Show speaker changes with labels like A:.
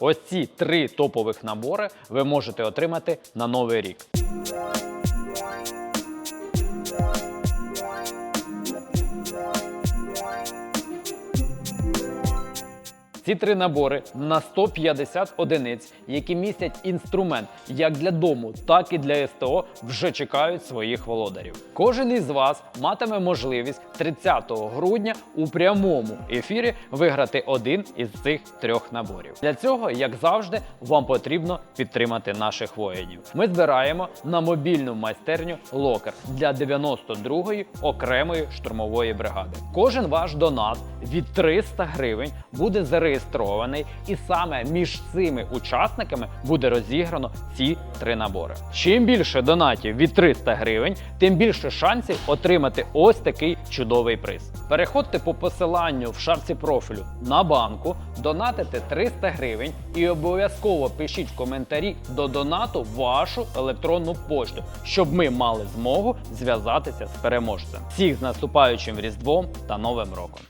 A: Ось ці три топових набори ви можете отримати на новий рік. Ці три набори на 150 одиниць, які містять інструмент як для дому, так і для СТО, вже чекають своїх володарів. Кожен із вас матиме можливість 30 грудня у прямому ефірі виграти один із цих трьох наборів. Для цього, як завжди, вам потрібно підтримати наших воїнів. Ми збираємо на мобільну майстерню Локер для 92-ї окремої штурмової бригади. Кожен ваш донат від 300 гривень буде зареєстрований, і саме між цими учасниками буде розіграно ці три набори. Чим більше донатів від 300 гривень, тим більше шансів отримати ось такий чудовий приз. Переходьте по посиланню в шапці профілю на банку, донатите 300 гривень і обов'язково пишіть в коментарі до донату вашу електронну пошту, щоб ми мали змогу зв'язатися з переможцем. Всіх з наступаючим Різдвом та Новим роком!